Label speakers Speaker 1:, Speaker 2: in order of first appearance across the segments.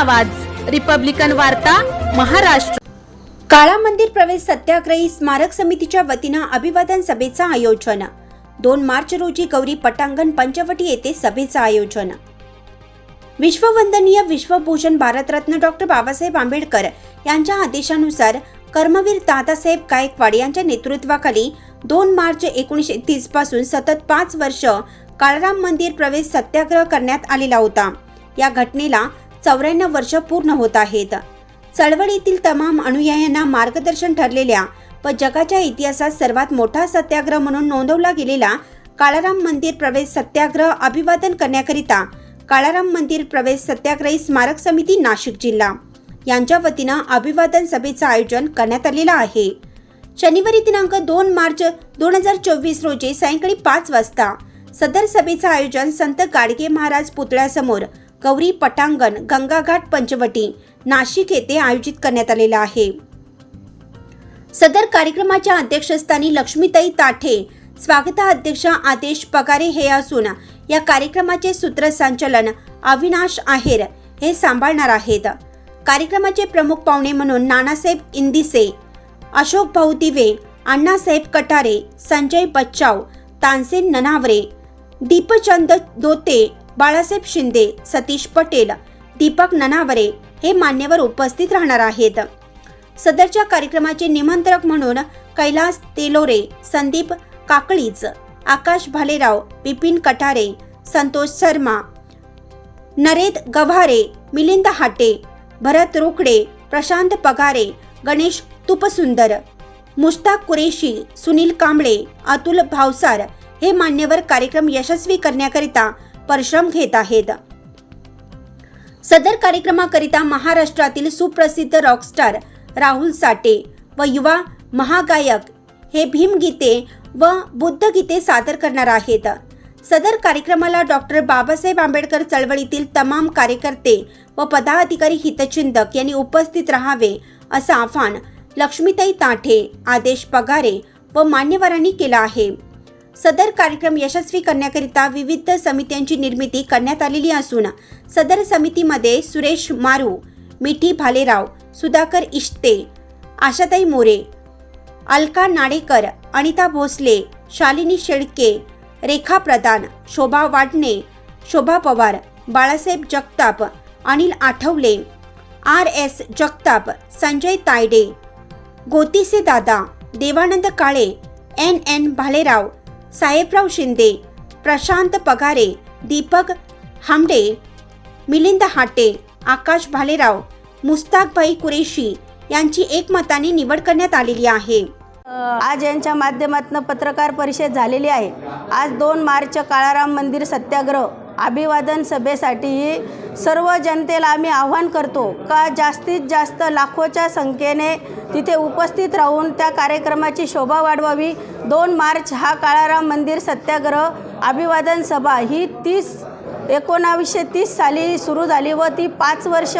Speaker 1: आवाज. रिपब्लिकन वार्ता महाराष्ट्र.
Speaker 2: काळा मंदिर प्रवेश सत्याग्रही स्मारक समितीच्या वतीनं अभिवादन सभेचं आयोजन. दोन मार्च रोजी गौरी पटांगण पंचवटी येथे सभेचं आयोजन. विश्ववंदनीय विश्वभूषण भारतरत्न डॉक्टर बाबासाहेब आंबेडकर यांच्या आदेशानुसार कर्मवीर दादासाहेब गायकवाड यांच्या नेतृत्वाखाली दोन मार्च एकोणीसशे तीसपासून सतत पाच वर्ष काळराम मंदिर प्रवेश सत्याग्रह करण्यात आलेला होता. या घटनेला चौऱ्याण्णव वर्ष पूर्ण होत आहेत. चळवळीतील तमाम अनुयायांना मार्गदर्शन ठरलेल्या व जगाच्या इतिहासात सर्वात मोठा सत्याग्रह म्हणून नोंदवला गेलेला काळाराम मंदिर प्रवेश सत्याग्रह अभिवादन करण्याकरिता काळाराम मंदिर प्रवेश सत्याग्रही स्मारक समिती नाशिक जिल्हा. यांच्या वतीनं अभिवादन सभेचं आयोजन करण्यात आलेलं आहे. शनिवारी दिनांक दोन मार्च दोन हजार चोवीस रोजी सायंकाळी पाच वाजता सदर सभेचं आयोजन संत गाडगे महाराज पुतळ्यासमोर गौरी पटांगण गंगाघाट पंचवटी नाशिक येथे आयोजित करण्यात आलेलं आहे. सदर कार्यक्रमाच्या अध्यक्षस्थानी लक्ष्मीताई ताठे स्वागताध्यक्ष आदेश पगारे हे असून या कार्यक्रमाचे सूत्रसंचालन अविनाश आहेर हे सांभाळणार आहेत. कार्यक्रमाचे प्रमुख पाहुणे म्हणून नानासाहेब इंदिसे अशोक भाऊ दिवे अण्णासाहेब कटारे संजय बच्चाव तानसेन ननावरे दीपचंद दोते बाळासाहेब शिंदे सतीश पटेल दीपक ननावरे हे मान्यवर उपस्थित राहणार आहेत. सदरच्या कार्यक्रमाचे निमंत्रक म्हणून कैलास तेलोरे संदीप काकळीच आकाश भालेराव बिपिन कटारे संतोष शर्मा नरेद गव्हारे मिलिंद हाटे भरत रोकडे प्रशांत पगारे गणेश तुपसुंदर मुश्ताक कुरेशी सुनील कांबळे अतुल भावसार हे मान्यवर कार्यक्रम यशस्वी करण्याकरिता परिश्रम घेत आहेत. सदर कार्यक्रमाकरिता महाराष्ट्रातील सुप्रसिद्ध रॉकस्टार राहुल साठे व युवा महागायक हे भीमगीते व बुद्धगीते सादर करणार आहेत. सदर कार्यक्रमाला डॉक्टर बाबासाहेब आंबेडकर चळवळीतील तमाम कार्यकर्ते व पदाधिकारी हितचिंतक यांनी उपस्थित राहावे असं आवाहन लक्ष्मीताई ताठे आदेश पगारे व मान्यवरांनी केलं आहे. सदर कार्यक्रम यशस्वी करण्याकरिता विविध समित्यांची निर्मिती करण्यात आलेली असून सदर समितीमध्ये Suresh Maru Mithi Bhalerao Sudhakar Ishte Ashatai More Alka Nadekar Anita Bhosale Shalini Shelke Rekha Pradhan Shobha Wadne Shobha Pawar Balasaheb Jagtap Anil Athawale R S Jagtap Sanjay Tayade Gotise Dada Devanand Kale N N Bhalerao Sahebrao Shinde Prashant Pagare Deepak Hamde Milind Hate Akash Bhalerao Mustakbhai Qureshi यांची एकमताने निवड करण्यात आलेली आहे.
Speaker 3: आज यांच्या माध्यमातून पत्रकार परिषद झालेली आहे. आज दोन मार्च काळाराम मंदिर सत्याग्रह अभिवादन सभेसाठी सर्व जनतेला आम्ही आव्हान करतो का जास्तीत जास्त लाखोच्या संख्येने तिथे उपस्थित राहून त्या कार्यक्रमाची शोभा वाढवावी? दोन मार्च हा काळाराम मंदिर सत्याग्रह अभिवादन सभा ही तीस एकोणावीसशे तीस साली सुरू झाली व ती पाच वर्ष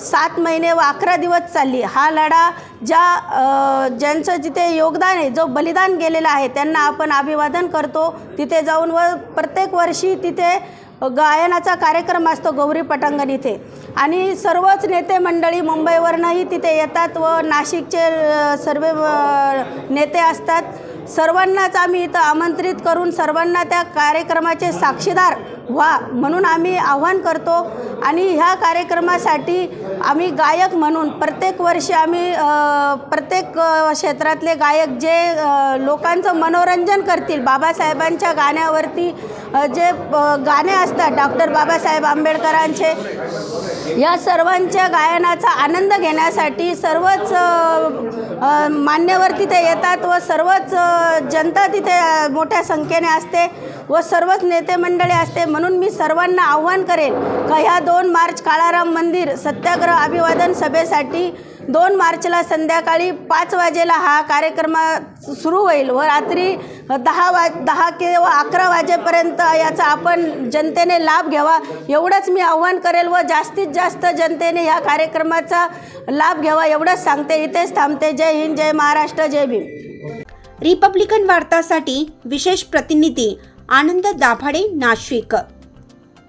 Speaker 3: सात महिने व अकरा दिवस चालली. हा लढा ज्या ज्यांचं जिथे योगदान आहे जो बलिदान गेलेला आहे त्यांना आपण अभिवादन करतो. तिथे जाऊन व प्रत्येक वर्षी तिथे गायनाचा कार्यक्रम असतो गौरी पटांगण इथे. आणि सर्वच नेते मंडळी मुंबईवरनंही तिथे येतात व नाशिकचे सर्व नेते असतात. सर्वांनाच आम्ही इथं आमंत्रित करून सर्वांना त्या कार्यक्रमाचे साक्षीदार व्हा म्हणून आम्ही आव्हान करतो. आणि ह्या कार्यक्रमासाठी आम्ही गायक म्हणून प्रत्येक वर्षी आम्ही प्रत्येक क्षेत्रातले गायक जे लोकांचं मनोरंजन करतील बाबासाहेबांच्या गाण्यावरती जे गाणे असतात डॉक्टर बाबासाहेब आंबेडकरांचे या सर्वांच्या गायनाचा आनंद घेण्यासाठी सर्वच मान्यवर तिथे येतात व सर्वच जनता तिथे मोठ्या संख्येने असते व सर्वच नेतेमंडळी असते. म्हणून मी सर्वांना आव्हान करेन का ह्या दोन मार्च काळाराम मंदिर सत्याग्रह अभिवादन सभेसाठी दोन मार्चला संध्याकाळी पाच वाजेला हा कार्यक्रम सुरू होईल व रात्री दहा वा दहा किंवा अकरा वाजेपर्यंत याचा आपण जनतेने लाभ घ्यावा एवढंच मी आव्हान करेल व जास्तीत जास्त जनतेने ह्या कार्यक्रमाचा लाभ घ्यावा एवढंच सांगते. इथेच थांबते. जय हिंद जय महाराष्ट्र जय भीम.
Speaker 2: रिपब्लिकन वार्तासाठी विशेष प्रतिनिधी आनंद दाभाडे नाशिक.